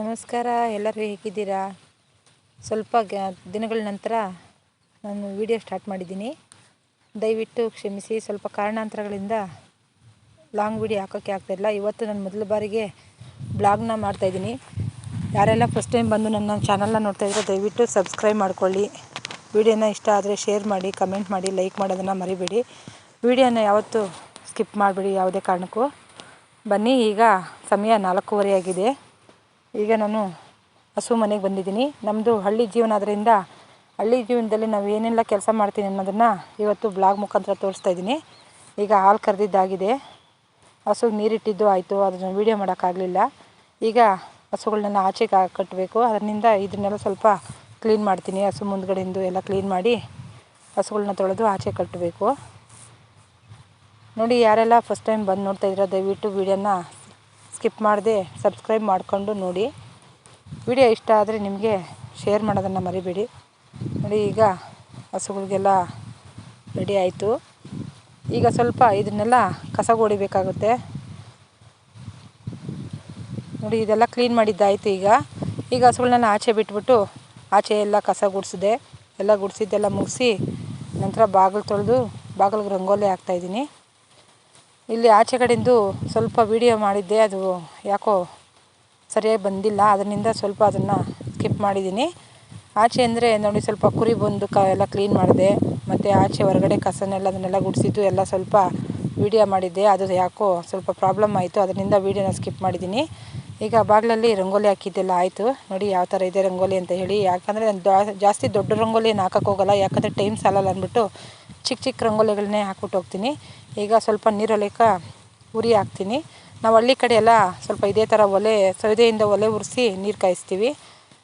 ನಮಸ್ಕಾರ, ಎಲ್ಲರೂ ಹೇಗಿದ್ದೀರಾ? ಸ್ವಲ್ಪ ಗ, ದಿನಗಳ ನಂತರ ನಾನು ವಿಡಿಯೋ ಸ್ಟಾರ್ಟ್ ಮಾಡಿದ್ದೀನಿ. ದಯವಿಟ್ಟು ಕ್ಷಮಿಸಿ, ಸ್ವಲ್ಪ ಕಾರಣಾಂತರಗಳಿಂದ ಲಾಂಗ್ ವಿಡಿಯೋ ಹಾಕೋಕ್ಕೆ ಆಗ್ತಾಯಿಲ್ಲ ಇವತ್ತು ನಾನು ಮೊದಲ ಬಾರಿಗೆ ಬ್ಲಾಗ್ನ ಮಾಡ್ತಾಯಿದ್ದೀನಿ ಯಾರೆಲ್ಲ ಫಸ್ಟ್ ಟೈಮ್ ಬಂದು ನನ್ನ ಚಾನಲ್ನ ನೋಡ್ತಾಯಿದ್ರೆ ದಯವಿಟ್ಟು ಸಬ್ಸ್ಕ್ರೈಬ್ ಮಾಡ್ಕೊಳ್ಳಿ. ವಿಡಿಯೋನ ಇಷ್ಟ ಆದರೆ ಶೇರ್ ಮಾಡಿ, ಕಮೆಂಟ್ ಮಾಡಿ, ಲೈಕ್ ಮಾಡೋದನ್ನು ಮರಿಬೇಡಿ. ವಿಡಿಯೋನ ಯಾವತ್ತೂ ಸ್ಕಿಪ್ ಮಾಡಬೇಡಿ ಯಾವುದೇ ಕಾರಣಕ್ಕೂ. ಬನ್ನಿ, ಈಗ ಸಮಯ ನಾಲ್ಕೂವರೆ ಆಗಿದೆ. ಈಗ ನಾನು ಹಸು ಮನೆಗೆ ಬಂದಿದ್ದೀನಿ. ನಮ್ಮದು ಹಳ್ಳಿ ಜೀವನ ಆದ್ದರಿಂದ ಹಳ್ಳಿ ಜೀವನದಲ್ಲಿ ನಾವು ಏನೆಲ್ಲ ಕೆಲಸ ಮಾಡ್ತೀನಿ ಅನ್ನೋದನ್ನು ಇವತ್ತು ಬ್ಲಾಗ್ ಮುಖಾಂತರ ತೋರಿಸ್ತಾ ಇದ್ದೀನಿ. ಈಗ ಹಾಲು ಕರೆದಿದ್ದಾಗಿದೆ. ಹಸುಗೆ ನೀರಿಟ್ಟಿದ್ದು ಆಯಿತು, ಅದನ್ನು ವೀಡಿಯೋ ಮಾಡೋಕ್ಕಾಗಲಿಲ್ಲ ಈಗ ಹಸುಗಳನ್ನ ಆಚೆಗೆ ಕಟ್ಟಬೇಕು ಅದರಿಂದ ಇದನ್ನೆಲ್ಲ ಸ್ವಲ್ಪ ಕ್ಲೀನ್ ಮಾಡ್ತೀನಿ. ಹಸು ಮುಂದ್ಗಡೆಯಿಂದ ಎಲ್ಲ ಕ್ಲೀನ್ ಮಾಡಿ ಹಸುಗಳನ್ನ ತೊಳೆದು ಆಚೆ ಕಟ್ಟಬೇಕು ನೋಡಿ, ಯಾರೆಲ್ಲ ಫಸ್ಟ್ ಟೈಮ್ ಬಂದು ನೋಡ್ತಾ ದಯವಿಟ್ಟು ವೀಡಿಯೋನ ಸ್ಕಿಪ್ ಮಾಡದೆ ಸಬ್ಸ್ಕ್ರೈಬ್ ಮಾಡಿಕೊಂಡು ನೋಡಿ. ವಿಡಿಯೋ ಇಷ್ಟ ಆದರೆ ನಿಮಗೆ ಶೇರ್ ಮಾಡೋದನ್ನು ಮರಿಬೇಡಿ. ನೋಡಿ, ಈಗ ಹಸುಗಳಿಗೆಲ್ಲ ರೆಡಿ ಆಯಿತು. ಈಗ ಸ್ವಲ್ಪ ಇದನ್ನೆಲ್ಲ ಕಸ ಹೊಡಿಬೇಕಾಗುತ್ತೆ. ನೋಡಿ, ಇದೆಲ್ಲ ಕ್ಲೀನ್ ಮಾಡಿದ್ದಾಯಿತು ಈಗ. ಈಗ ಹಸುಗಳನ್ನ ಆಚೆ ಬಿಟ್ಬಿಟ್ಟು ಆಚೆ ಎಲ್ಲ ಕಸ ಗುಡಿಸಿದೆ. ಎಲ್ಲ ಗುಡಿಸಿದ್ದೆಲ್ಲ ಮುಗಿಸಿ ನಂತರ ಬಾಗಿಲು ತೊಳೆದು ಬಾಗಿಲಿಗೆ ರಂಗೋಲಿ ಹಾಕ್ತಾಯಿದ್ದೀನಿ ಇಲ್ಲಿ ಆಚೆ ಕಡೆಯಿಂದ ಸ್ವಲ್ಪ ವೀಡಿಯೋ ಮಾಡಿದ್ದೆ. ಅದು ಯಾಕೋ ಸರಿಯಾಗಿ ಬಂದಿಲ್ಲ. ಅದರಿಂದ ಸ್ವಲ್ಪ ಅದನ್ನು ಸ್ಕಿಪ್ ಮಾಡಿದ್ದೀನಿ. ಆಚೆ ಅಂದರೆ ನೋಡಿ ಸ್ವಲ್ಪ ಕುರಿ ಬಂದು ಕ ಎಲ್ಲ ಕ್ಲೀನ್ ಮಾಡಿದೆ. ಮತ್ತು ಆಚೆ ಹೊರಗಡೆ ಕಸನೆಲ್ಲ ಅದನ್ನೆಲ್ಲ ಗುಡಿಸಿದ್ದು ಎಲ್ಲ ಸ್ವಲ್ಪ ವೀಡಿಯೋ ಮಾಡಿದ್ದೆ. ಅದು ಯಾಕೋ ಸ್ವಲ್ಪ ಪ್ರಾಬ್ಲಮ್ ಆಯಿತು. ಅದರಿಂದ ವೀಡಿಯೋನ ಸ್ಕಿಪ್ ಮಾಡಿದ್ದೀನಿ. ಈಗ ಬಾಗಿಲಲ್ಲಿ ರಂಗೋಲಿ ಹಾಕಿದ್ದೆಲ್ಲ ಆಯಿತು. ನೋಡಿ ಯಾವ ಥರ ಇದೆ ರಂಗೋಲಿ ಅಂತ ಹೇಳಿ. ಯಾಕಂದರೆ ನಾನು ಜಾಸ್ತಿ ದೊಡ್ಡ ರಂಗೋಲಿಯನ್ನು ಹಾಕೋಕ್ಕೋಗಲ್ಲ ಯಾಕಂದರೆ ಟೈಮ್ ಸಾಲಲ್ಲ ಅಂದ್ಬಿಟ್ಟು ಚಿಕ್ಕ ಚಿಕ್ಕ ರಂಗೋಲಿಗಳನ್ನೇ ಹಾಕ್ಬಿಟ್ಟು ಹೋಗ್ತೀನಿ. ಈಗ ಸ್ವಲ್ಪ ನೀರೊಲೆಕ ಉರಿ ಹಾಕ್ತೀನಿ. ನಾವು ಹಳ್ಳಿ ಕಡೆ ಎಲ್ಲ ಸ್ವಲ್ಪ ಇದೇ ಥರ ಒಲೆ ಸೌದೆಯಿಂದ ಒಲೆ ಉರಿಸಿ ನೀರು ಕಾಯಿಸ್ತೀವಿ.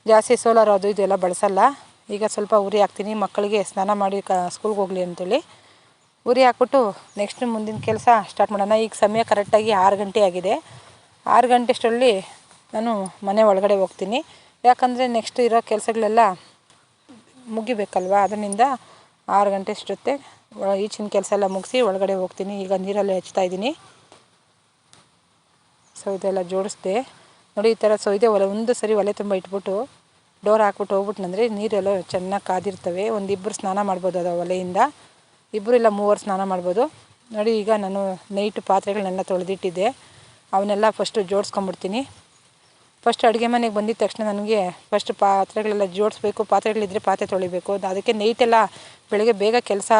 ಜಾಸ್ತಿ ಸೋಲಾರ್ ಅದು ಇದೆಲ್ಲ ಬಳಸಲ್ಲ. ಈಗ ಸ್ವಲ್ಪ ಉರಿ ಹಾಕ್ತೀನಿ. ಮಕ್ಕಳಿಗೆ ಸ್ನಾನ ಮಾಡಿ ಕ, ಸ್ಕೂಲ್ಗೆ ಹೋಗಲಿ ಅಂತೇಳಿ. ಉರಿ ಹಾಕ್ಬಿಟ್ಟು ನೆಕ್ಸ್ಟ್ ಮುಂದಿನ ಕೆಲಸ ಸ್ಟಾರ್ಟ್ ಮಾಡೋಣ. ಈಗ ಸಮಯ ಕರೆಕ್ಟಾಗಿ ಆರು ಗಂಟೆ ಆಗಿದೆ. ಆರು ಗಂಟೆ ಅಷ್ಟರಲ್ಲಿ ನಾನು ಮನೆ ಒಳಗಡೆ ಹೋಗ್ತೀನಿ. ಯಾಕಂದರೆ ನೆಕ್ಸ್ಟ್ ಇರೋ ಕೆಲಸಗಳೆಲ್ಲ ಮುಗಿಬೇಕಲ್ವ? ಅದರಿಂದ ಆರು ಗಂಟೆ ಅಷ್ಟೊತ್ತೆ ಈಚಿನ ಕೆಲಸ ಎಲ್ಲ ಮುಗಿಸಿ ಒಳಗಡೆ ಹೋಗ್ತೀನಿ. ಈಗ ನೀರಲ್ಲಿ ಹಚ್ತಾ ಇದ್ದೀನಿ. ಸೊ ಇದೆಲ್ಲ ಜೋಡಿಸ್ದೆ. ನೋಡಿ, ಈ ಥರ ಇದೆ ಒಲೆ. ಒಂದು ಸರಿ ಒಲೆ ತುಂಬ ಇಟ್ಬಿಟ್ಟು ಡೋರ್ ಹಾಕ್ಬಿಟ್ಟು ಹೋಗ್ಬಿಟ್ನಂದ್ರೆ ನೀರೆಲ್ಲ ಚೆನ್ನಾಗಿ ಕಾದಿರ್ತವೆ. ಒಂದಿಬ್ಬರು ಸ್ನಾನ ಮಾಡ್ಬೋದು ಅದು ಒಲೆಯಿಂದ. ಇಬ್ಬರು ಇಲ್ಲ, ಮೂವರು ಸ್ನಾನ ಮಾಡ್ಬೋದು. ನೋಡಿ, ಈಗ ನಾನು ನೈಟ್ ಪಾತ್ರೆಗಳನ್ನೆಲ್ಲ ತೊಳೆದಿಟ್ಟಿದ್ದೆ. ಅವನ್ನೆಲ್ಲ ಫಸ್ಟು ಜೋಡಿಸ್ಕೊಂಬಿಡ್ತೀನಿ. ಫಸ್ಟ್ ಅಡುಗೆ ಮನೆಗೆ ಬಂದಿದ್ದ ತಕ್ಷಣ ನನಗೆ ಫಸ್ಟ್ ಪಾತ್ರೆಗಳೆಲ್ಲ ಜೋಡಿಸ್ಬೇಕು ಪಾತ್ರೆಗಳಿದ್ದರೆ ಪಾತ್ರೆ ತೊಳಿಬೇಕು. ಅದಕ್ಕೆ ನೈಟೆಲ್ಲ ಬೆಳಗ್ಗೆ ಬೇಗ ಕೆಲಸ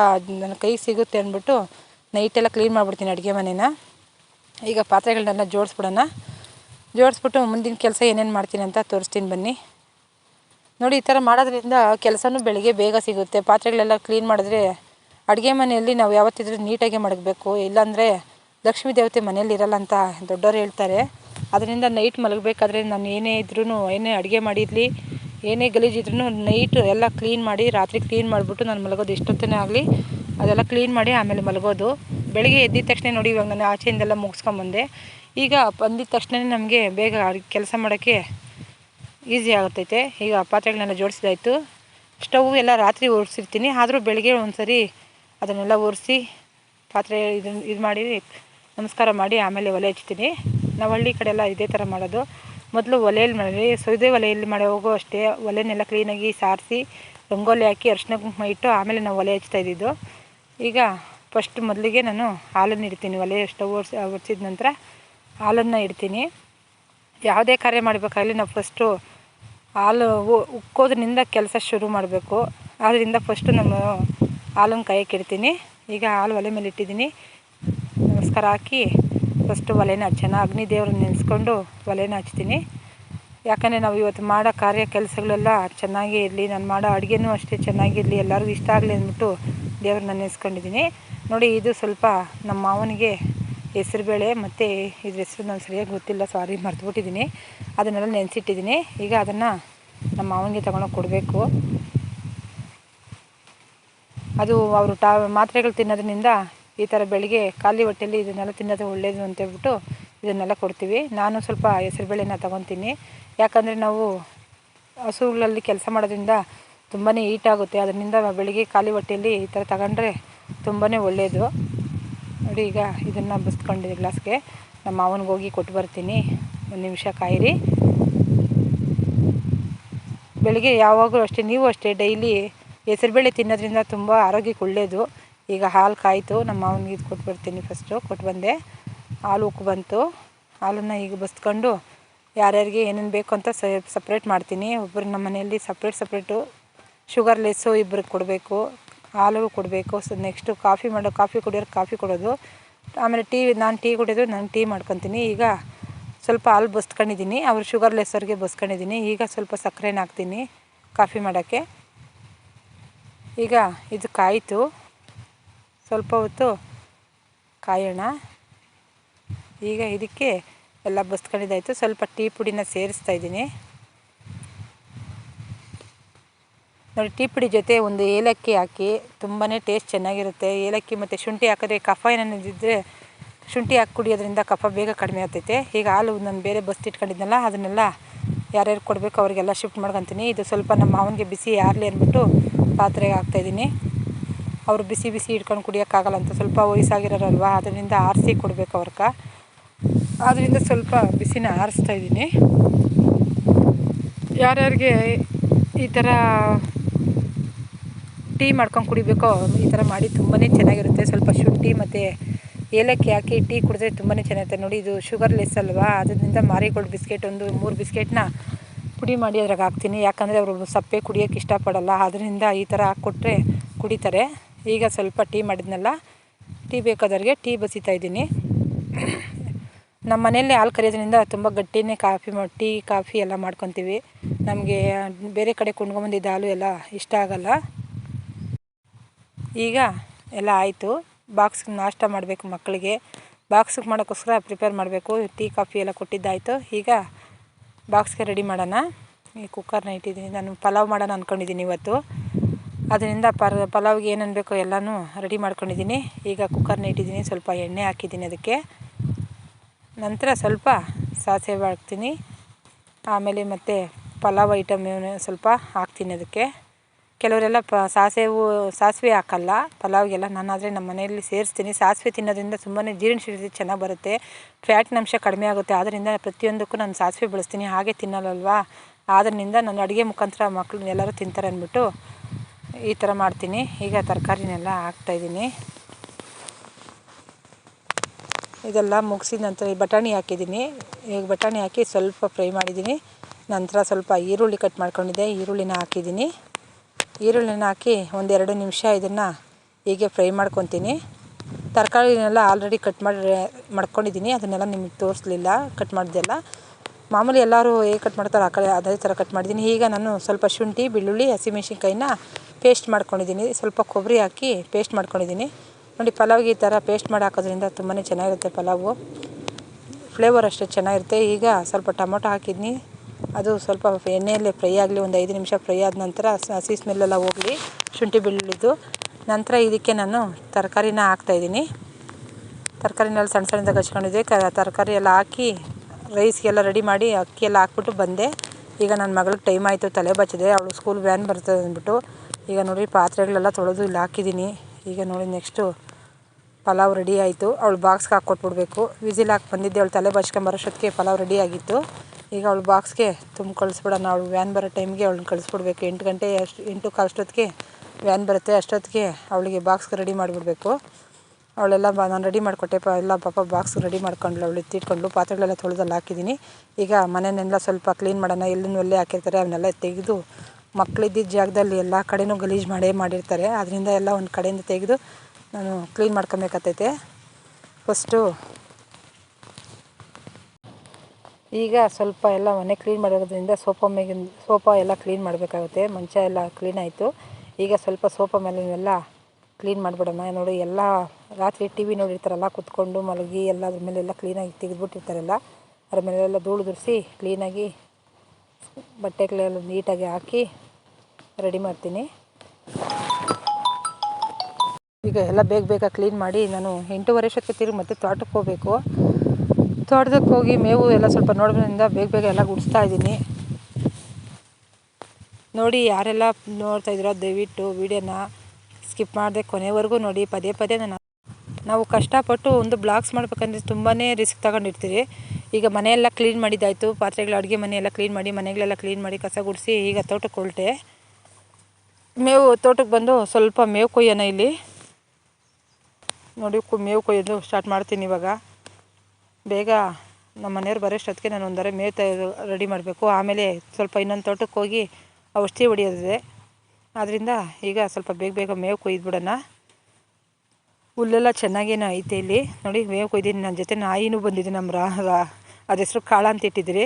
ನನ್ನ ಕೈಗೆ ಸಿಗುತ್ತೆ ಅಂದ್ಬಿಟ್ಟು ನೈಟೆಲ್ಲ ಕ್ಲೀನ್ ಮಾಡಿಬಿಡ್ತೀನಿ ಅಡುಗೆ ಮನೇನ. ಈಗ ಪಾತ್ರೆಗಳನ್ನೆಲ್ಲ ಜೋಡಿಸ್ಬಿಡೋಣ. ಜೋಡಿಸ್ಬಿಟ್ಟು ಮುಂದಿನ ಕೆಲಸ ಏನೇನು ಮಾಡ್ತೀನಿ ಅಂತ ತೋರಿಸ್ತೀನಿ ಬನ್ನಿ. ನೋಡಿ, ಈ ಥರ ಮಾಡೋದ್ರಿಂದ ಕೆಲಸನೂ ಬೆಳಗ್ಗೆ ಬೇಗ ಸಿಗುತ್ತೆ. ಪಾತ್ರೆಗಳೆಲ್ಲ ಕ್ಲೀನ್ ಮಾಡಿದ್ರೆ ಅಡುಗೆ ಮನೆಯಲ್ಲಿ ನಾವು ಯಾವತ್ತಿದ್ರೂ ನೀಟಾಗಿ ಮಡಗಬೇಕು. ಇಲ್ಲಾಂದರೆ ಲಕ್ಷ್ಮೀ ದೇವತೆ ಮನೇಲಿ ಇರಲ್ಲ ಅಂತ ದೊಡ್ಡವರು ಹೇಳ್ತಾರೆ. ಅದರಿಂದ ನೈಟ್ ಮಲಗಬೇಕಾದ್ರೆ ನಾನು ಏನೇ ಇದ್ರೂ ಏನೇ ಅಡುಗೆ ಮಾಡಿರಲಿ ಏನೇ ಗಲೀಜಿದ್ರೂ ನೈಟ್ ಎಲ್ಲ ಕ್ಲೀನ್ ಮಾಡಿ, ರಾತ್ರಿ ಕ್ಲೀನ್ ಮಾಡಿಬಿಟ್ಟು ನಾನು ಮಲಗೋದು ಎಷ್ಟೊತ್ತನೇ ಆಗಲಿ, ಅದೆಲ್ಲ ಕ್ಲೀನ್ ಮಾಡಿ ಆಮೇಲೆ ಮಲಗೋದು. ಬೆಳಗ್ಗೆ ಎದ್ದಿದ ತಕ್ಷಣ ನೋಡಿ ಇವಾಗ ನಾನು ಆಚೆಯಿಂದೆಲ್ಲ ಮುಗಿಸ್ಕೊಂಬಂದೆ. ಈಗ ಬಂದಿದ ತಕ್ಷಣ ನಮಗೆ ಬೇಗ ಕೆಲಸ ಮಾಡೋಕ್ಕೆ ಈಸಿ ಆಗುತ್ತೈತೆ. ಈಗ ಪಾತ್ರೆಗಳನ್ನೆಲ್ಲ ಜೋಡಿಸಿದಾಯಿತು. ಸ್ಟವ್ ಎಲ್ಲ ರಾತ್ರಿ ಒರೆಸಿರ್ತೀನಿ. ಆದರೂ ಬೆಳಗ್ಗೆ ಒಂದು ಸರಿ ಅದನ್ನೆಲ್ಲ ಒರೆಸಿ ಪಾತ್ರೆ ಇದನ್ನು ಇದು ಮಾಡಿ, ನಮಸ್ಕಾರ ಮಾಡಿ ಆಮೇಲೆ ಒಲೆ ಹಚ್ತೀನಿ. ನಾವು ಹಳ್ಳಿ ಕಡೆ ಎಲ್ಲ ಇದೇ ಥರ ಮಾಡೋದು. ಮೊದಲು ಒಲೆಯಲ್ಲಿ ಮಾಡಿ ಸೌದೆ ಒಲೆಯಲ್ಲಿ ಹೋಗೋ ಅಷ್ಟೇ. ಒಲೆನೆಲ್ಲ ಕ್ಲೀನಾಗಿ ಸಾರಿಸಿ, ರಂಗೋಲಿ ಹಾಕಿ ಅರಿಶಿನ ಕುಂಕುಮ ಇಟ್ಟು ಆಮೇಲೆ ನಾವು ಒಲೆ ಹಚ್ತಾ ಇದ್ದಿದ್ದು. ಈಗ ಫಸ್ಟ್ ಮೊದಲಿಗೆ ನಾನು ಹಾಲನ್ನು ಇಡ್ತೀನಿ. ಒಲೆ ಸ್ಟವ್ ಒರ್ಸಿ, ಒರೆಸಿದ ನಂತರ ಹಾಲನ್ನು ಇಡ್ತೀನಿ. ಯಾವುದೇ ಕಾರ್ಯ ಮಾಡಬೇಕಾಗಲಿ ನಾವು ಫಸ್ಟು ಹಾಲು ಉಕ್ಕೋದ್ರಿಂದ ಕೆಲಸ ಶುರು ಮಾಡಬೇಕು. ಆದ್ದರಿಂದ ಫಸ್ಟು ನಾನು ಹಾಲನ್ನು ಕಾಯಕ್ಕೆ ಇಡ್ತೀನಿ. ಈಗ ಹಾಲು ಒಲೆ ಮೇಲೆ ಇಟ್ಟಿದ್ದೀನಿ. ನಮಸ್ಕಾರ ಹಾಕಿ ಫಸ್ಟು ಒಲೆನ ಹಚ್ಚೋಣ. ಅಗ್ನಿ ದೇವ್ರನ್ನ ನೆನೆಸ್ಕೊಂಡು ಒಲೆನ ಹಚ್ತೀನಿ. ಯಾಕಂದರೆ ನಾವು ಇವತ್ತು ಮಾಡೋ ಕಾರ್ಯ, ಕೆಲಸಗಳೆಲ್ಲ ಚೆನ್ನಾಗೇ ಇರಲಿ. ನಾನು ಮಾಡೋ ಅಡುಗೆನೂ ಅಷ್ಟೇ ಚೆನ್ನಾಗಿರಲಿ ಎಲ್ಲರಿಗೂ ಇಷ್ಟ ಆಗಲಿ ಅಂದ್ಬಿಟ್ಟು ದೇವ್ರನ್ನ ನೆನೆಸ್ಕೊಂಡಿದ್ದೀನಿ. ನೋಡಿ, ಇದು ಸ್ವಲ್ಪ ನಮ್ಮ ಮಾವನಿಗೆ ಹೆಸರುಬೇಳೆ ಮತ್ತು ಇದ್ರ ಹೆಸರು ನಾನು ಸರಿಯಾಗಿ ಗೊತ್ತಿಲ್ಲ. ಸಾರಿ, ಮರ್ತುಬಿಟ್ಟಿದ್ದೀನಿ. ಅದನ್ನೆಲ್ಲ ನೆನೆಸಿಟ್ಟಿದ್ದೀನಿ. ಈಗ ಅದನ್ನು ನಮ್ಮ ಮಾವನಿಗೆ ತಗೊಂಡೋಗಿ ಕೊಡಬೇಕು. ಅದು ಅವರು ಟಾ ಮಾತ್ರೆಗಳು ತಿನ್ನೋದ್ರಿಂದ ಈ ಥರ ಬೆಳಿಗ್ಗೆ ಖಾಲಿ ಹೊಟ್ಟೆಲಿ ಇದನ್ನೆಲ್ಲ ತಿನ್ನೋದು ಒಳ್ಳೆಯದು ಅಂತೇಳ್ಬಿಟ್ಟು ಇದನ್ನೆಲ್ಲ ಕೊಡ್ತೀವಿ. ನಾನು ಸ್ವಲ್ಪ ಹೆಸರುಬೇಳೆನ ತೊಗೊತೀನಿ. ಯಾಕಂದರೆ ನಾವು ಹಸುಗಳಲ್ಲಿ ಕೆಲಸ ಮಾಡೋದ್ರಿಂದ ತುಂಬಾ ಹೀಟಾಗುತ್ತೆ ಅದರಿಂದ ಬೆಳಿಗ್ಗೆ ಖಾಲಿ ಹೊಟ್ಟೆಯಲ್ಲಿ ಈ ಥರ ತಗೊಂಡ್ರೆ ತುಂಬಾ ಒಳ್ಳೆಯದು ನೋಡಿ ಈಗ ಇದನ್ನು ಬಸ್ಕೊಂಡಿದ್ದೆ ಗ್ಲಾಸ್ಗೆ. ನಮ್ಮ ಮಾವನಿಗೆ ಹೋಗಿ ಕೊಟ್ಟು ಬರ್ತೀನಿ. ಒಂದು ನಿಮಿಷ ಕಾಯಿರಿ. ಬೆಳಿಗ್ಗೆ ಯಾವಾಗಲೂ ಅಷ್ಟೇ, ನೀವು ಅಷ್ಟೇ, ಡೈಲಿ ಹೆಸರುಬೇಳೆ ತಿನ್ನೋದ್ರಿಂದ ತುಂಬ ಆರೋಗ್ಯಕ್ಕೆ ಒಳ್ಳೆಯದು ಈಗ ಹಾಲು ಕಾಯಿತು, ನಮ್ಮ ಮಾವನಿಗೆ ಇದು ಕೊಟ್ಬಿಡ್ತೀನಿ ಫಸ್ಟು ಕೊಟ್ಟು ಬಂದೆ. ಹಾಲು ಉಕ್ಕು ಬಂತು. ಹಾಲನ್ನು ಈಗ ಬಸ್ಕೊಂಡು ಯಾರ್ಯಾರಿಗೆ ಏನೇನು ಬೇಕು ಅಂತ ಸಪ್ರೇಟ್ ಮಾಡ್ತೀನಿ. ಒಬ್ಬರು ನಮ್ಮ ಮನೆಯಲ್ಲಿ ಸಪ್ರೇಟ್ ಸಪ್ರೇಟು ಶುಗರ್ ಲೆಸ್ಸು ಇಬ್ಬರಿಗೆ ಕೊಡಬೇಕು. ಹಾಲು ಕೊಡಬೇಕು. ಸೊ ನೆಕ್ಸ್ಟು ಕಾಫಿ ಮಾಡೋ ಕಾಫಿ ಕುಡಿಯೋರು ಕಾಫಿ ಕೊಡೋದು. ಆಮೇಲೆ ಟೀ ನಾನು ಟೀ ಕುಡಿಯೋದು, ನಾನು ಟೀ ಮಾಡ್ಕೊತೀನಿ. ಈಗ ಸ್ವಲ್ಪ ಹಾಲು ಬಸ್ಕೊಂಡಿದ್ದೀನಿ. ಅವ್ರು ಶುಗರ್ ಲೆಸ್ಸವ್ರಿಗೆ ಬಸ್ಕೊಂಡಿದ್ದೀನಿ. ಈಗ ಸ್ವಲ್ಪ ಸಕ್ಕರೆನ ಹಾಕ್ತೀನಿ ಕಾಫಿ ಮಾಡೋಕ್ಕೆ. ಈಗ ಇದು ಕಾಯಿತು. ಸ್ವಲ್ಪ ಹೊತ್ತು ಕಾಯೋಣ. ಈಗ ಇದಕ್ಕೆ ಎಲ್ಲ ಬಸ್ಕೊಂಡಿದ್ದಾಯಿತು. ಸ್ವಲ್ಪ ಟೀ ಪುಡಿನ ಸೇರಿಸ್ತಾ ಇದ್ದೀನಿ. ನೋಡಿ, ಟೀ ಪುಡಿ ಜೊತೆ ಒಂದು ಏಲಕ್ಕಿ ಹಾಕಿ ತುಂಬಾ ಟೇಸ್ಟ್ ಚೆನ್ನಾಗಿರುತ್ತೆ. ಏಲಕ್ಕಿ ಮತ್ತು ಶುಂಠಿ ಹಾಕಿದ್ರೆ ಕಫ ಏನಿದ್ದರೆ ಶುಂಠಿ ಹಾಕಿ ಕುಡಿಯೋದ್ರಿಂದ ಕಫ ಬೇಗ ಕಡಿಮೆ ಆಗ್ತೈತೆ. ಈಗ ಹಾಲು ನಾನು ಬೇರೆ ಬಸ್ತಿಟ್ಕೊಂಡಿದ್ನಲ್ಲ ಅದನ್ನೆಲ್ಲ ಯಾರ್ಯಾರು ಕೊಡಬೇಕು ಅವರಿಗೆಲ್ಲ ಶಿಫ್ಟ್ ಮಾಡ್ಕೊತೀನಿ. ಇದು ಸ್ವಲ್ಪ ನಮ್ಮ ಮಾವನಿಗೆ ಬಿಸಿ ಯಾರಲಿ ಅಂದ್ಬಿಟ್ಟು ಪಾತ್ರೆಗೆ ಹಾಕ್ತಾಯಿದ್ದೀನಿ ಅವರು ಬಿಸಿ ಬಿಸಿ ಇಟ್ಕೊಂಡು ಕುಡಿಯೋಕ್ಕಾಗಲ್ಲ ಅಂತ ಸ್ವಲ್ಪ ವಯಸ್ಸಾಗಿರೋರಲ್ವ? ಅದರಿಂದ ಆರಿಸಿ ಕೊಡಬೇಕು ಅವ್ರಕ್ಕ ಆದ್ದರಿಂದ ಸ್ವಲ್ಪ ಬಿಸಿನ ಆರಿಸ್ತಾ ಇದ್ದೀನಿ. ಯಾರ್ಯಾರಿಗೆ ಈ ಥರ ಟೀ ಮಾಡ್ಕೊಂಡು ಕುಡಿಬೇಕೋ ಈ ಥರ ಮಾಡಿ ತುಂಬಾ ಚೆನ್ನಾಗಿರುತ್ತೆ. ಸ್ವಲ್ಪ ಶುಂಠಿ ಮತ್ತು ಏಲಕ್ಕಿ ಹಾಕಿ ಟೀ ಕುಡಿದ್ರೆ ತುಂಬಾ ಚೆನ್ನಾಗಿರುತ್ತೆ. ನೋಡಿ, ಇದು ಶುಗರ್ ಲೆಸ್ ಅಲ್ವಾ? ಅದರಿಂದ ಮಾರಿಗೋಲ್ಡ್ ಬಿಸ್ಕೆಟ್ ಒಂದು ಮೂರು ಬಿಸ್ಕೆಟ್ನ ಪುಡಿ ಮಾಡಿ ಅದ್ರಾಗ ಹಾಕ್ತೀನಿ. ಯಾಕಂದರೆ ಅವರು ಸಪ್ಪೆ ಕುಡಿಯೋಕ್ಕೆ ಇಷ್ಟಪಡಲ್ಲ. ಅದರಿಂದ ಈ ಥರ ಹಾಕ್ಕೊಟ್ರೆ ಕುಡಿತಾರೆ. ಈಗ ಸ್ವಲ್ಪ ಟೀ ಮಾಡಿದ್ನಲ್ಲ, ಟೀ ಬೇಕಾದವ್ರಿಗೆ ಟೀ ಬಸಿತಾ ಇದ್ದೀನಿ. ನಮ್ಮ ಮನೆಯಲ್ಲಿ ಹಾಲು ಕರೆಯೋದ್ರಿಂದ ತುಂಬ ಗಟ್ಟಿನೇ ಕಾಫಿ ಮಾಡಿ ಟೀ, ಕಾಫಿ ಎಲ್ಲ ಮಾಡ್ಕೊತೀವಿ. ನಮಗೆ ಬೇರೆ ಕಡೆ ಕೊಂಡ್ಕೊಂಬಂದಿದ್ದ ಹಾಲು ಎಲ್ಲ ಇಷ್ಟ ಆಗಲ್ಲ. ಈಗ ಎಲ್ಲ ಆಯಿತು. ಬಾಕ್ಸ್ಗೆ ನಾಷ್ಟ ಮಾಡಬೇಕು ಮಕ್ಕಳಿಗೆ. ಬಾಕ್ಸಿಗೆ ಮಾಡೋಕ್ಕೋಸ್ಕರ ಪ್ರಿಪೇರ್ ಮಾಡಬೇಕು. ಟೀ, ಕಾಫಿ ಎಲ್ಲ ಕೊಟ್ಟಿದ್ದಾಯಿತು. ಈಗ ಬಾಕ್ಸ್ಗೆ ರೆಡಿ ಮಾಡೋಣ. ಈ ಕುಕ್ಕರ್ನ ಇಟ್ಟಿದ್ದೀನಿ. ನಾನು ಪಲಾವ್ ಮಾಡೋಣ ಅಂದ್ಕೊಂಡಿದ್ದೀನಿ ಇವತ್ತು. ಅದರಿಂದ ಪರ್ ಪಲಾವ್ಗೆ ಏನೇನು ಬೇಕೋ ಎಲ್ಲನೂ ರೆಡಿ ಮಾಡ್ಕೊಂಡಿದ್ದೀನಿ. ಈಗ ಕುಕ್ಕರ್ನ ಇಟ್ಟಿದ್ದೀನಿ, ಸ್ವಲ್ಪ ಎಣ್ಣೆ ಹಾಕಿದ್ದೀನಿ ಅದಕ್ಕೆ. ನಂತರ ಸ್ವಲ್ಪ ಸಾಸಿವೆ ಹಾಕ್ತೀನಿ. ಆಮೇಲೆ ಮತ್ತು ಪಲಾವ್ ಐಟಮ್ ಸ್ವಲ್ಪ ಹಾಕ್ತೀನಿ ಅದಕ್ಕೆ. ಕೆಲವರೆಲ್ಲ ಪ ಸಾಸಿವೆ ಸಾಸಿವೆ ಹಾಕಲ್ಲ, ಪಲಾವ್ಗೆಲ್ಲ ನಾನಾದರೆ ನಮ್ಮ ಮನೆಯಲ್ಲಿ ಸೇರಿಸ್ತೀನಿ. ಸಾಸಿವೆ ತಿನ್ನೋದ್ರಿಂದ ತುಂಬಾ ಜೀರ್ಣಶಕ್ತಿ ಚೆನ್ನಾಗಿ ಬರುತ್ತೆ. ಫ್ಯಾಟ್ನ ಅಂಶ ಕಡಿಮೆ ಆಗುತ್ತೆ. ಆದ್ದರಿಂದ ಪ್ರತಿಯೊಂದಕ್ಕೂ ನಾನು ಸಾಸಿವೆ ಬಳಸ್ತೀನಿ. ಹಾಗೆ ತಿನ್ನಲ್ಲಲ್ವಾ? ಆದ್ದರಿಂದ ನಾನು ಅಡುಗೆ ಮುಖಾಂತರ ಮಕ್ಕಳು ಎಲ್ಲರೂ ತಿಂತಾರೆ ಅಂದ್ಬಿಟ್ಟು ಈ ಥರ ಮಾಡ್ತೀನಿ. ಈಗ ತರಕಾರಿನೆಲ್ಲ ಹಾಕ್ತಾಯಿದ್ದೀನಿ ಇದೆಲ್ಲ ಮುಗಿಸಿದ ನಂತರ ಈ ಬಟಾಣಿ ಹಾಕಿದ್ದೀನಿ. ಈಗ ಬಟಾಣಿ ಹಾಕಿ ಸ್ವಲ್ಪ ಫ್ರೈ ಮಾಡಿದ್ದೀನಿ. ನಂತರ ಸ್ವಲ್ಪ ಈರುಳ್ಳಿ ಕಟ್ ಮಾಡ್ಕೊಂಡಿದ್ದೆ. ಈರುಳ್ಳಿನ ಹಾಕಿದ್ದೀನಿ. ಈರುಳ್ಳಿನ ಹಾಕಿ ಒಂದೆರಡು ನಿಮಿಷ ಇದನ್ನು ಹೀಗೆ ಫ್ರೈ ಮಾಡ್ಕೊತೀನಿ. ತರಕಾರಿನೆಲ್ಲ ಆಲ್ರೆಡಿ ಕಟ್ ಮಾಡಿ ಮಾಡ್ಕೊಂಡಿದ್ದೀನಿ. ಅದನ್ನೆಲ್ಲ ನಿಮಗೆ ತೋರಿಸ್ಲಿಲ್ಲ, ಕಟ್ ಮಾಡಿದ್ದೆಲ್ಲ ಮಾಮೂಲಿ ಎಲ್ಲರೂ ಹೇಗೆ ಕಟ್ ಮಾಡ್ತಾರೆ ಆ ಕಡೆ ಅದೇ ಥರ ಕಟ್ ಮಾಡಿದ್ದೀನಿ. ಈಗ ನಾನು ಸ್ವಲ್ಪ ಶುಂಠಿ, ಬೆಳ್ಳುಳ್ಳಿ ಹಸಿಮೆಣ್ಸಿನ್ಕಾಯಿನ ಪೇಸ್ಟ್ ಮಾಡ್ಕೊಂಡಿದ್ದೀನಿ. ಸ್ವಲ್ಪ ಕೊಬ್ಬರಿ ಹಾಕಿ ಪೇಸ್ಟ್ ಮಾಡ್ಕೊಂಡಿದ್ದೀನಿ. ನೋಡಿ ಪಲಾವ್ಗೆ ಈ ಥರ ಪೇಸ್ಟ್ ಮಾಡಿ ಹಾಕೋದ್ರಿಂದ ತುಂಬಾ ಚೆನ್ನಾಗಿರುತ್ತೆ ಪಲಾವು. ಫ್ಲೇವರ್ ಅಷ್ಟೇ ಚೆನ್ನಾಗಿರುತ್ತೆ. ಈಗ ಸ್ವಲ್ಪ ಟೊಮೊಟೊ ಹಾಕಿದ್ದೀನಿ. ಅದು ಸ್ವಲ್ಪ ಎಣ್ಣೆಯಲ್ಲೇ ಫ್ರೈ ಆಗಲಿ, ಒಂದು ಐದು ನಿಮಿಷ ಫ್ರೈ ಆದ ನಂತರ ಹಸಿ ಸ್ಮೆಲ್ಲೆಲ್ಲ ಹೋಗಲಿ, ಶುಂಠಿ, ಬೆಳ್ಳುಳ್ಳಿದು. ನಂತರ ಇದಕ್ಕೆ ನಾನು ತರಕಾರಿನ ಹಾಕ್ತಾಯಿದ್ದೀನಿ ತರಕಾರಿನೆಲ್ಲ ಸಣ್ಣ ಸಣ್ಣದಾಗ ಹಚ್ಕೊಂಡಿದ್ದೆ. ಕ, ತರಕಾರಿ ಎಲ್ಲ ಹಾಕಿ ರೈಸ್ಗೆಲ್ಲ ರೆಡಿ ಮಾಡಿ ಅಕ್ಕಿ ಎಲ್ಲ ಹಾಕ್ಬಿಟ್ಟು ಬಂದೆ. ಈಗ ನನ್ನ ಮಗಳಿಗೆ ಟೈಮ್ ಆಯಿತು, ತಲೆ ಬಚ್ಚಿದೆ. ಅವಳು ಸ್ಕೂಲ್ ವ್ಯಾನ್ ಬರ್ತದೆ ಅಂದ್ಬಿಟ್ಟು. ಈಗ ನೋಡಿ ಪಾತ್ರೆಗಳೆಲ್ಲ ತೊಳೆದು ಇಲ್ಲಿ ಹಾಕಿದ್ದೀನಿ. ಈಗ ನೋಡಿ ನೆಕ್ಸ್ಟು ಪಲಾವ್ ರೆಡಿ ಆಯಿತು. ಅವಳು ಬಾಕ್ಸ್ಗೆ ಹಾಕ್ಕೊಟ್ಬಿಡ್ಬೇಕು. ವಿಸಿಲ್ ಹಾಕಿ ಬಂದಿದ್ದೆ, ಅವಳು ತಲೆ ಬಚ್ಕೊಂಬರೋಷ್ಟೊತ್ತಿಗೆ ಪಲಾವ್ ರೆಡಿ ಆಗಿತ್ತು. ಈಗ ಅವಳು ಬಾಕ್ಸ್ಗೆ ತುಂಬ ಕಳಿಸ್ಬಿಡೋಣ. ಅವಳು ವ್ಯಾನ್ ಬರೋ ಟೈಮ್ಗೆ ಅವಳನ್ನ ಕಳಿಸ್ಬಿಡ್ಬೇಕು. ಎಂಟು ಗಂಟೆ ಅಷ್ಟು, ಎಂಟು ಅಷ್ಟೊತ್ತಿಗೆ ವ್ಯಾನ್ ಬರುತ್ತೆ. ಅಷ್ಟೊತ್ತಿಗೆ ಅವಳಿಗೆ ಬಾಕ್ಸ್ಗೆ ರೆಡಿ ಮಾಡಿಬಿಡ್ಬೇಕು. ಅವಳೆಲ್ಲ ಬ ನಾನು ರೆಡಿ ಮಾಡಿಕೊಟ್ಟೆ. ಪ ಎಲ್ಲ ಪಾಪ ಬಾಕ್ಸ್ ರೆಡಿ ಮಾಡ್ಕೊಂಡ್ಳು. ಅವಳು ಎತ್ತಿಟ್ಕೊಂಡ್ಳು. ಪಾತ್ರೆಗಳೆಲ್ಲ ತೊಳೆದಲ್ಲಿ ಹಾಕಿದ್ದೀನಿ ಈಗ ಮನೆಯನ್ನೆಲ್ಲ ಸ್ವಲ್ಪ ಕ್ಲೀನ್ ಮಾಡೋಣ. ಎಲ್ಲೂ ಒಳ್ಳೆ ಹಾಕಿರ್ತಾರೆ. ಅವನ್ನೆಲ್ಲ ತೆಗೆದು ಮಕ್ಕಳಿದ್ದಿದ್ದ ಜಾಗದಲ್ಲಿ ಎಲ್ಲ ಕಡೆನೂ ಗಲೀಜು ಮಾಡೇ ಮಾಡಿರ್ತಾರೆ. ಅದರಿಂದ ಎಲ್ಲ ಒಂದು ಕಡೆಯಿಂದ ತೆಗೆದು ನಾನು ಕ್ಲೀನ್ ಮಾಡ್ಕೊಬೇಕತ್ತೈತೆ ಫಸ್ಟು ಈಗ ಸ್ವಲ್ಪ ಎಲ್ಲ ಮನೆ ಕ್ಲೀನ್ ಮಾಡಿರೋದ್ರಿಂದ ಸೋಫಾ ಮೇಗಿನ ಸೋಫಾ ಎಲ್ಲ ಕ್ಲೀನ್ ಮಾಡಬೇಕಾಗುತ್ತೆ. ಮಂಚ ಎಲ್ಲ ಕ್ಲೀನ್ ಆಯಿತು. ಈಗ ಸ್ವಲ್ಪ ಸೋಫಾ ಮೇಲಿನೆಲ್ಲ ಕ್ಲೀನ್ ಮಾಡಿಬಿಡೋಣ. ನೋಡಿ, ಎಲ್ಲ ರಾತ್ರಿ ಟಿ ವಿ ನೋಡಿರ್ತಾರಲ್ಲ, ಕುತ್ಕೊಂಡು ಮಲಗಿ ಎಲ್ಲ ಅದ್ರ ಮೇಲೆಲ್ಲ ಕ್ಲೀನಾಗಿ ತೆಗೆದ್ಬಿಟ್ಟಿರ್ತಾರಲ್ಲ, ಅದ್ರ ಮೇಲೆಲ್ಲ ಧೂಳು ದುರಿಸಿ ಕ್ಲೀನಾಗಿ ಬಟ್ಟೆಗಳೆಲ್ಲ ನೀಟಾಗಿ ಹಾಕಿ ರೆಡಿ ಮಾಡ್ತೀನಿ. ಈಗ ಎಲ್ಲ ಬೇಗ ಬೇಗ ಕ್ಲೀನ್ ಮಾಡಿ ನಾನು ಎಂಟೂವರೆ ಅಷ್ಟೊತ್ತಿಗೆ ತಿರುಗಿ ಮತ್ತೆ ತೋಟಕ್ಕೆ ಹೋಗಬೇಕು. ತೋಟದಕ್ಕೆ ಹೋಗಿ ಮೇವು ಎಲ್ಲ ಸ್ವಲ್ಪ ನೋಡೋದ್ರಿಂದ ಬೇಗ ಬೇಗ ಎಲ್ಲ ಗುಡಿಸ್ತಾ ಇದ್ದೀನಿ. ನೋಡಿ, ಯಾರೆಲ್ಲ ನೋಡ್ತಾ ಇದ್ದೀರೋ ದಯವಿಟ್ಟು ವೀಡಿಯೋನ ಸ್ಕಿಪ್ ಮಾಡದೆ ಕೊನೆವರೆಗೂ ನೋಡಿ, ಪದೇ ಪದೇ ನಾನು ನಾವು ಕಷ್ಟಪಟ್ಟು ಒಂದು ಬ್ಲಾಗ್ಸ್ ಮಾಡ್ಬೇಕಂದ್ರೆ ತುಂಬಾ ರಿಸ್ಕ್ ತಗೊಂಡಿರ್ತೀವಿ ಈಗ ಮನೆಯೆಲ್ಲ ಕ್ಲೀನ್ ಮಾಡಿದ್ದಾಯಿತು. ಪಾತ್ರೆಗಳು, ಅಡುಗೆ ಮನೆಯೆಲ್ಲ ಕ್ಲೀನ್ ಮಾಡಿ, ಮನೆಗಳೆಲ್ಲ ಕ್ಲೀನ್ ಮಾಡಿ ಕಸ ಗುಡಿಸಿ ಈಗ ತೋಟಕ್ಕೆ ಹೊರಟೆ ಮೇವು ತೋಟಕ್ಕೆ ಬಂದು ಸ್ವಲ್ಪ ಮೇವು ಕೊಯ್ಯೋಣ ಇಲ್ಲಿ. ನೋಡಿ ಮೇವು ಕೊಯ್ಯೋದು ಸ್ಟಾರ್ಟ್ ಮಾಡ್ತೀನಿ ಇವಾಗ. ಬೇಗ ನಮ್ಮ ಮನೆಯವ್ರು ಬರೋಷ್ಟೊತ್ತಿಗೆ ನಾನು ಒಂದರೆ ಮೇವು ತ ರೆಡಿ ಮಾಡಬೇಕು. ಆಮೇಲೆ ಸ್ವಲ್ಪ ಇನ್ನೊಂದು ತೋಟಕ್ಕೆ ಹೋಗಿ ಔಷಧಿ ಹೊಡಿಯೋದಿದೆ. ಆದ್ದರಿಂದ ಈಗ ಸ್ವಲ್ಪ ಬೇಗ ಬೇಗ ಮೇವು ಕೊಯ್ದುಬಿಡೋಣ ಹುಲ್ಲೆಲ್ಲ ಚೆನ್ನಾಗೇನು ಐತೆ ಇಲ್ಲಿ. ನೋಡಿ ಮೇವು ಕೊಯ್ದೀನಿ ನನ್ನ ಜೊತೆ ನಾಯಿನೂ ಬಂದಿದೆ, ನಮ್ಮ ರಾ ರಾ ಹೆಸ್ರು ಕಾಳ ಅಂತ ಇಟ್ಟಿದ್ರಿ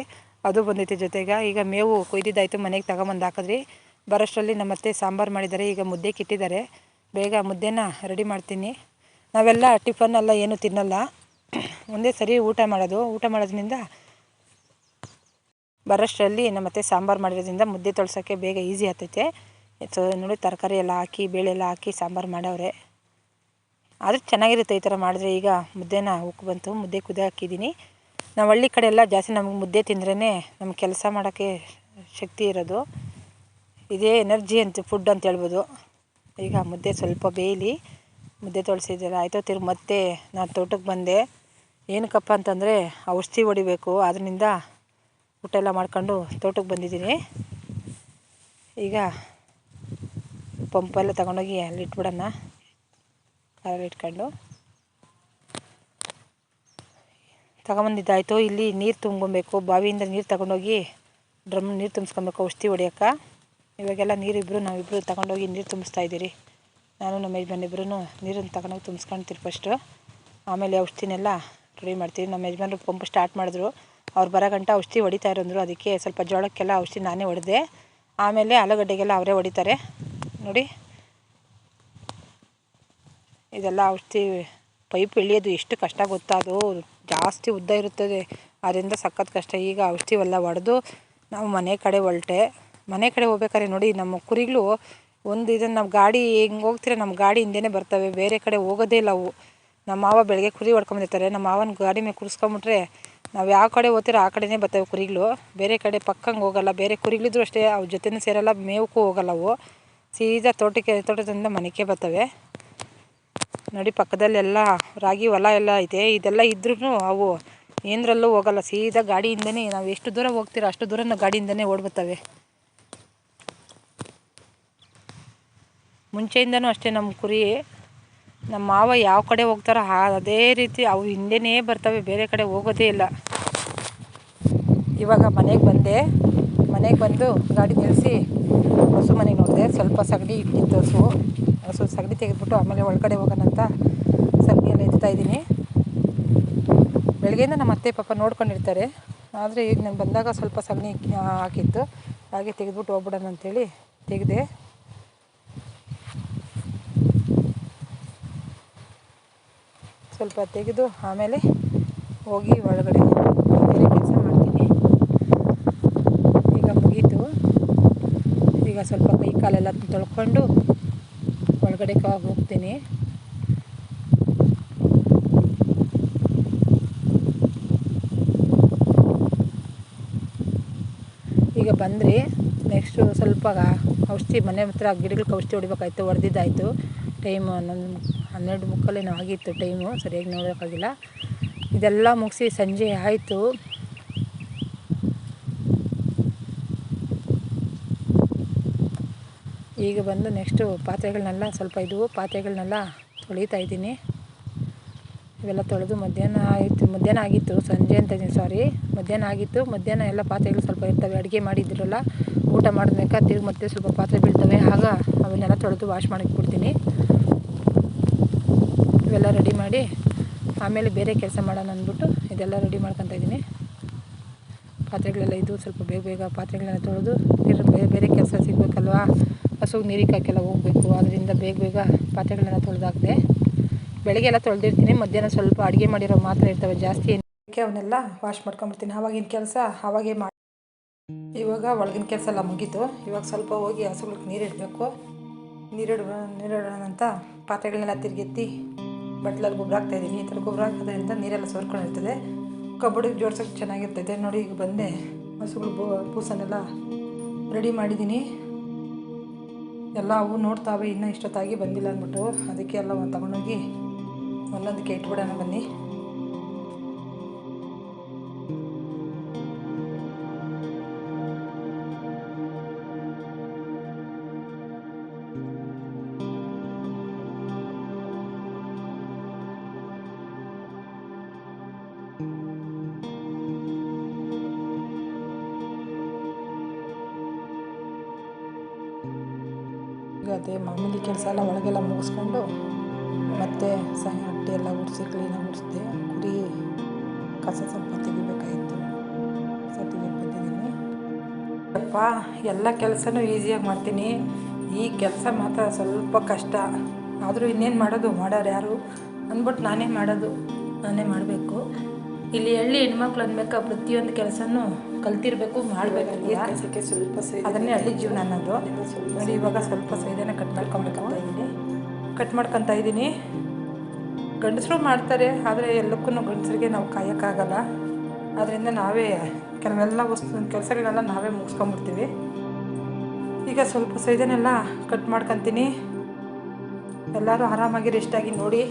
ಅದು ಬಂದೈತೆ ಜೊತೆಗೆ. ಈಗ ಮೇವು ಕೊಯ್ದಿದ್ದಾಯಿತು, ಮನೆಗೆ ತಗೊಂಬಂದು ಹಾಕಿದ್ರಿ. ಬರೋಷ್ಟರಲ್ಲಿ ನಮ್ಮತ್ತೆ ಸಾಂಬಾರು ಮಾಡಿದ್ದಾರೆ. ಈಗ ಮುದ್ದೆ ಕಿಟ್ಟಿದ್ದಾರೆ. ಬೇಗ ಮುದ್ದೆನ ರೆಡಿ ಮಾಡ್ತೀನಿ. ನಾವೆಲ್ಲ ಟಿಫನ್ ಎಲ್ಲ ಏನು ತಿನ್ನಲ್ಲ. ಒಂದೇ ಸರಿ ಊಟ ಮಾಡೋದು. ಊಟ ಮಾಡೋದ್ರಿಂದ ಬರೋಷ್ಟರಲ್ಲಿ ನಮ್ಮತ್ತೆ ಸಾಂಬಾರು ಮಾಡಿರೋದ್ರಿಂದ ಮುದ್ದೆ ತೊಳ್ಸೋಕ್ಕೆ ಬೇಗ ಈಸಿ ಆಗ್ತೈತೆ. ಸೊ ನೋಡಿ ತರಕಾರಿ ಎಲ್ಲ ಹಾಕಿ, ಬೇಳೆ ಎಲ್ಲ ಹಾಕಿ, ಸಾಂಬಾರು ಮಾಡವ್ರೆ. ಆದರೂ ಚೆನ್ನಾಗಿರುತ್ತೆ ಈ ಥರ ಮಾಡಿದ್ರೆ. ಈಗ ಮುದ್ದೆನ ಉಕ್ಕು ಬಂತು, ಮುದ್ದೆ ಕುದಿ ಹಾಕಿದ್ದೀನಿ. ನಾವು ಹಳ್ಳಿ ಕಡೆ ಎಲ್ಲ ಜಾಸ್ತಿ ನಮಗೆ ಮುದ್ದೆ ತಿಂದ್ರೇ ನಮ್ಗೆ ಕೆಲಸ ಮಾಡೋಕ್ಕೆ ಶಕ್ತಿ ಇರೋದು. ಇದೇ ಎನರ್ಜಿ ಅಂತ, ಫುಡ್ ಅಂತ ಹೇಳ್ಬೋದು. ಈಗ ಮುದ್ದೆ ಸ್ವಲ್ಪ ಬೇಯಲಿ, ಮುದ್ದೆ ತೊಳಸಿದ್ದೀರ ಆಯಿತು ತಿರ್ಗಿ ಮತ್ತೆ ನಾನು ತೋಟಕ್ಕೆ ಬಂದೆ. ಏನಕ್ಕಪ್ಪ ಅಂತಂದರೆ ಔಷಧಿ ಹೊಡಿಬೇಕು. ಅದರಿಂದ ಊಟ ಎಲ್ಲ ಮಾಡ್ಕೊಂಡು ತೋಟಕ್ಕೆ ಬಂದಿದ್ದೀನಿ. ಈಗ ಪಂಪೆಲ್ಲ ತಗೊಂಡೋಗಿ ಅಲ್ಲಿ ಇಟ್ಬಿಡೋಣ. ಕಾರಲ್ಲಿ ಇಟ್ಕೊಂಡು. ತಗೊಂಬಂದಿದ್ದಾಯಿತು. ಇಲ್ಲಿ ನೀರು ತುಂಬಬೇಕು ಬಾವಿಯಿಂದ ನೀರು ತಗೊಂಡೋಗಿ ಡ್ರಮ್ ನೀರು ತುಂಬಿಸ್ಕೊಬೇಕು. ಔಷಧಿ ಹೊಡಿಯೋಕೆ. ಇವಾಗೆಲ್ಲ ನೀರಿಬ್ಬರು ನಾವಿಬ್ಬರು ತಗೊಂಡೋಗಿ ನೀರು ತುಂಬಿಸ್ತಾ ಇದ್ದೀರಿ. ನಾನು, ನಮ್ಮ ಯಜಮಾನ್ ಇಬ್ಬರೂ ನೀರನ್ನು ತಗೊಂಡೋಗಿ ತುಂಬಿಸ್ಕೊಳ್ತೀರಿ ಫಸ್ಟು ಆಮೇಲೆ ಔಷಧಿನೆಲ್ಲ ರೆಡಿ ಮಾಡ್ತೀವಿ ನಮ್ಮ ಯಜಮಾನ್ರು ಪಂಪ್ ಸ್ಟಾರ್ಟ್ ಮಾಡಿದ್ರು. ಅವ್ರು ಬರೋ ಗಂಟ ಔಷಧಿ ಹೊಡಿತಾ ಇರೋಂದ್ರು. ಅದಕ್ಕೆ ಸ್ವಲ್ಪ ಜೋಳಕ್ಕೆಲ್ಲ ಔಷಧಿ ನಾನೇ ಹೊಡೆದೆ. ಆಮೇಲೆ ಆಲೂಗಡ್ಡೆಗೆಲ್ಲ ಅವರೇ ಹೊಡಿತಾರೆ. ನೋಡಿ. ಇದೆಲ್ಲ ಔಷಧಿ ಪೈಪ್ ಎಳೆಯೋದು ಎಷ್ಟು ಕಷ್ಟ ಗೊತ್ತಾ? ಅದು ಜಾಸ್ತಿ ಉದ್ದ ಇರುತ್ತದೆ. ಅದರಿಂದ ಸಖತ್ ಕಷ್ಟ. ಈಗ ಔಷಧಿ ಎಲ್ಲ ಹೊಡೆದು ನಾವು ಮನೆ ಕಡೆ ಹೊರಟೆ. ಮನೆ ಕಡೆ ಹೋಗ್ಬೇಕಾದ್ರೆ ನೋಡಿ, ನಮ್ಮ ಕುರಿಗಳು ಒಂದು ಇದನ್ನು ನಮ್ಮ ಗಾಡಿ ಹೆಂಗೆ ಹೋಗ್ತೀರ? ನಮ್ಮ ಗಾಡಿ ಹಿಂದೆನೇ ಬರ್ತವೆ. ಬೇರೆ ಕಡೆ ಹೋಗೋದೇ ಇಲ್ಲ ಅವು. ನಮ್ಮ ಮಾವ ಬೆಳಗ್ಗೆ ಕುರಿ ಹೊಡ್ಕೊಂಬಂದಿರ್ತಾರೆ ನಮ್ಮ ಮಾವನ ಗಾಡಿ ಮೇಲೆ ಕುರಿಸ್ಕೊಂಬಿಟ್ರೆ ನಾವು ಯಾವ ಕಡೆ ಹೋಗ್ತೀರೋ ಆ ಕಡೆನೇ ಬರ್ತವೆ ಕುರಿಗಳು. ಬೇರೆ ಕಡೆ ಪಕ್ಕಂಗೆ ಹೋಗಲ್ಲ. ಬೇರೆ ಕುರಿಗಳಿದ್ರು ಅಷ್ಟೇ, ಅವ್ರ ಜೊತೆನೂ ಸೇರಲ್ಲ. ಮೇವಕ್ಕೂ ಹೋಗಲ್ಲ ಅವು. ಸೀದಾ ತೋಟಕ್ಕೆ, ತೋಟದಿಂದ ಮನೆಗೆ ಬರ್ತವೆ. ನೋಡಿ, ಪಕ್ಕದಲ್ಲೆಲ್ಲ ರಾಗಿ ಹೊಲ ಎಲ್ಲ ಐತೆ ಇದೆಲ್ಲ ಇದ್ರೂ ಅವು ಏನರಲ್ಲೂ ಹೋಗಲ್ಲ. ಸೀದಾ ಗಾಡಿಯಿಂದನೇ, ನಾವು ಎಷ್ಟು ದೂರ ಹೋಗ್ತೀರೋ ಅಷ್ಟು ದೂರ ನಾವು ಗಾಡಿಯಿಂದನೇ ಓಡ್ಬರ್ತವೆ. ಮುಂಚೆಯಿಂದನೂ ಅಷ್ಟೇ ನಮ್ಮ ಕುರಿ. ನಮ್ಮ ಮಾವ ಯಾವ ಕಡೆ ಹೋಗ್ತಾರೋ ಅದೇ ರೀತಿ ಅವು ಹಿಂದೆನೇ ಬರ್ತವೆ. ಬೇರೆ ಕಡೆ ಹೋಗೋದೇ ಇಲ್ಲ. ಇವಾಗ ಮನೆಗೆ ಬಂದೆ. ಮನೆಗೆ ಬಂದು ಗಾಡಿ ನಿಲ್ಲಿಸಿ ಹಸು ಮನೆಗೆ ನೋಡಿದೆ ಸ್ವಲ್ಪ ಸಗಣಿ ಇಟ್ಟಿತ್ತು ಹಸು ಹಸು ಸಗಣಿ ತೆಗೆದ್ಬಿಟ್ಟು ಆಮೇಲೆ ಒಳಗಡೆ ಹೋಗೋಣ ಅಂತ ಸಗಣಿಯೆಲ್ಲ ಇದ್ದೀನಿ. ಬೆಳಗ್ಗೆಯಿಂದ ನಮ್ಮ ಅತ್ತೆ ಪಾಪ ನೋಡ್ಕೊಂಡಿರ್ತಾರೆ. ಆದರೆ ಈಗ ನಾನು ಬಂದಾಗ ಸ್ವಲ್ಪ ಸಗಣಿ ಹಾಕಿತ್ತು. ಹಾಗೆ ತೆಗೆದ್ಬಿಟ್ಟು ಹೋಗ್ಬಿಡೋಣ ಅಂತೇಳಿ ತೆಗೆದೆ. ಸ್ವಲ್ಪ ತೆಗೆದು ಆಮೇಲೆ ಹೋಗಿ ಒಳಗಡೆ ಬೇರೆ ಕೆಲಸ ಮಾಡ್ತೀನಿ ಈಗ ಮುಗೀತು ಈಗ ಸ್ವಲ್ಪ ಕೈ ಕಾಲೆಲ್ಲ ತೊಳ್ಕೊಂಡು ಒಳಗಡೆ ಕ ಹೋಗ್ತೀನಿ. ಈಗ ಬಂದ್ರಿ ನೆಕ್ಸ್ಟು ಸ್ವಲ್ಪ ಔಷಧಿ, ಮನೆ ಹತ್ರ ಗಿಡಗಳಿಗೆ ಔಷಧಿ ಹೊಡಿಬೇಕಾಯ್ತು, ಹೊಡೆದಿದ್ದಾಯಿತು. ಟೈಮ್ ಹನ್ನೊಂದು, ಹನ್ನೆರಡು ಮುಕ್ಕಾಲೇನೋ ಆಗಿತ್ತು ಟೈಮು ಸರಿಯಾಗಿ ನೋಡೋಕ್ಕಾಗಿಲ್ಲ. ಇದೆಲ್ಲ ಮುಗಿಸಿ ಸಂಜೆ ಆಯಿತು. ಈಗ ಬಂದು ನೆಕ್ಸ್ಟು ಪಾತ್ರೆಗಳನ್ನೆಲ್ಲ ಸ್ವಲ್ಪ ಇದ್ದವು ಪಾತ್ರೆಗಳನ್ನೆಲ್ಲ ತೊಳಿತಾ ಇದ್ದೀನಿ. ಇವೆಲ್ಲ ತೊಳೆದು ಮಧ್ಯಾಹ್ನ ಆಯಿತು, ಮಧ್ಯಾಹ್ನ ಆಗಿತ್ತು, ಸಂಜೆ ಅಂತ ಇದ್ದೀನಿ ಸಾರಿ ಮಧ್ಯಾಹ್ನ ಆಗಿತ್ತು, ಮಧ್ಯಾಹ್ನ ಎಲ್ಲ ಪಾತ್ರೆಗಳು ಸ್ವಲ್ಪ ಇರ್ತವೆ, ಅಡುಗೆ ಮಾಡಿದ್ರಲ್ಲ, ಊಟ ಮಾಡಿದ್ಮೇಕ ತಿರುಗಿ ಮತ್ತೆ ಸ್ವಲ್ಪ ಪಾತ್ರೆ ಬೀಳ್ತವೆ, ಆಗ ಅವನ್ನೆಲ್ಲ ತೊಳೆದು ವಾಶ್ ಮಾಡಿಬಿಡ್ತೀನಿ ಬಿಡ್ತೀನಿ. ಇವೆಲ್ಲ ರೆಡಿ ಮಾಡಿ, ಆಮೇಲೆ ಬೇರೆ ಕೆಲಸ ಮಾಡೋಣ ಅಂದ್ಬಿಟ್ಟು ಇದೆಲ್ಲ ರೆಡಿ ಮಾಡ್ಕೊತ ಇದ್ದೀನಿ. ಪಾತ್ರೆಗಳೆಲ್ಲ ಇದು ಸ್ವಲ್ಪ ಬೇಗ ಬೇಗ ಪಾತ್ರೆಗಳನ್ನ ತೊಳೆದು, ಬೇರೆ ಬೇರೆ ಕೆಲಸ ಸಿಗಬೇಕಲ್ವಾ? ಹಸುಗೆ ನೀರಿಗೆ ಹಾಕೆಲ್ಲ ಹೋಗಬೇಕು. ಅದರಿಂದ ಬೇಗ ಬೇಗ ಪಾತ್ರೆಗಳನ್ನ ತೊಳೆದಾಕಿದೆ. ಬೆಳಗ್ಗೆ ಎಲ್ಲ ತೊಳೆದಿರ್ತೀನಿ, ಮಧ್ಯಾಹ್ನ ಸ್ವಲ್ಪ ಅಡುಗೆ ಮಾಡಿರೋ ಮಾತ್ರ ಇರ್ತವೆ, ಜಾಸ್ತಿ ಅದಕ್ಕೆ ಅವನ್ನೆಲ್ಲ ವಾಶ್ ಮಾಡ್ಕೊಂಬಿಡ್ತೀನಿ ಆವಾಗಿನ ಕೆಲಸ ಆವಾಗೇ ಮಾಡಿ. ಇವಾಗ ಒಳಗಿನ ಕೆಲಸ ಎಲ್ಲ ಮುಗೀತು. ಇವಾಗ ಸ್ವಲ್ಪ ಹೋಗಿ ಹಸುಗಳಿಗೆ ನೀರಿಡಬೇಕು ನೀರಿಡ ನೀರಿಡೋಣ ಅಂತ ಪಾತ್ರೆಗಳನ್ನೆಲ್ಲ ತಿರುಗೆತ್ತಿ ಬಟ್ಲಲ್ಲಿ ಗೊಬ್ಬರ ಹಾಕ್ತಾಯಿದ್ದೀನಿ ಈ ಥರ ಗೊಬ್ಬರ ಹಾಕೋದ್ರಿಂದ ನೀರೆಲ್ಲ ಸೋರ್ಕೊಂಡಿರ್ತದೆ ಕಬಡ್ಡಿಗೆ ಜೋಡ್ಸೋಕ್ಕೆ ಚೆನ್ನಾಗಿರ್ತೈತೆ ನೋಡಿ ಈಗ ಬಂದೆ. ಹಸುಗಳು ಬೂಸನ್ನೆಲ್ಲ ರೆಡಿ ಮಾಡಿದ್ದೀನಿ. ಎಲ್ಲ ಅವು ನೋಡ್ತಾವೆ ಇನ್ನೂ ಇಷ್ಟೊತ್ತಾಗಿ ಬಂದಿಲ್ಲ ಅಂದ್ಬಿಟ್ಟು ಅದಕ್ಕೆ ಎಲ್ಲ ತಗೊಂಡೋಗಿ ಒಂದೊಂದಕ್ಕೆ ಇಟ್ಬಿಡೋಣ ಬನ್ನಿ. ಈಗ ಅದೇ ಮಾಮೂಲಿ ಕೆಲಸ ಎಲ್ಲ ಒಳಗೆಲ್ಲ ಮುಗಿಸ್ಕೊಂಡು ಮತ್ತೆ ಸಹ ಅಟ್ಟಿ ಎಲ್ಲ ಗುಡಿಸಿ ಕ್ಲೀನಾಗಿ ಗುಡಿಸಿದೆ ಕುರಿ ಕಸ ಸ್ವಲ್ಪ ತೆಗಿಬೇಕಾಗಿತ್ತು ಕಸ ತೆಗಿಯಕ್ಕೆ ಬಂದಿದ್ದೀನಿ. ಅಪ್ಪ, ಎಲ್ಲ ಕೆಲಸನೂ ಈಸಿಯಾಗಿ ಮಾಡ್ತೀನಿ. ಈ ಕೆಲಸ ಮಾತ್ರ ಸ್ವಲ್ಪ ಕಷ್ಟ. ಆದರೂ ಇನ್ನೇನು ಮಾಡೋದು? ಮಾಡೋರು ಯಾರು? ಅಂದ್ಬಿಟ್ಟು ನಾನೇ ಮಾಡೋದು. ನಾನೇ ಮಾಡಬೇಕು. ಇಲ್ಲಿ ಹಳ್ಳಿ ಹೆಣ್ಮಕ್ಳು ಅಂದ್ಬೇಕಾ ಪ್ರತಿಯೊಂದು ಕೆಲಸನೂ ಕಲ್ತಿರ್ಬೇಕು ಮಾಡಬೇಕು ಅದನ್ನೇ ಹಳ್ಳಿ ಜೀವನ ಅನ್ನೋದು. ನೋಡಿ ಇವಾಗ ಸ್ವಲ್ಪ ಸೈದೇನೆ ಕಟ್ ಮಾಡ್ಕೊಬೇಕಂತ ಇದ್ದೀನಿ. ಕಟ್ ಮಾಡ್ಕೊಂತ ಇದ್ದೀನಿ. ಗಂಡಸರು ಮಾಡ್ತಾರೆ ಆದರೆ ಎಲ್ಲಕ್ಕೂ ಗಂಡಸರಿಗೆ ನಾವು ಕಾಯೋಕ್ಕಾಗಲ್ಲ. ಅದರಿಂದ ನಾವೇ ಕೆಲವೆಲ್ಲ ವಸ್ತು ಕೆಲಸಗಳನ್ನೆಲ್ಲ ನಾವೇ ಮುಗಿಸ್ಕೊಂಬಿಡ್ತೀವಿ ಈಗ ಸ್ವಲ್ಪ ಸೈದನ್ನೆಲ್ಲ ಕಟ್ ಮಾಡ್ಕೊತೀನಿ. ಎಲ್ಲರೂ ಆರಾಮಾಗಿ ರೆಸ್ಟಾಗಿ ನೋಡಿ.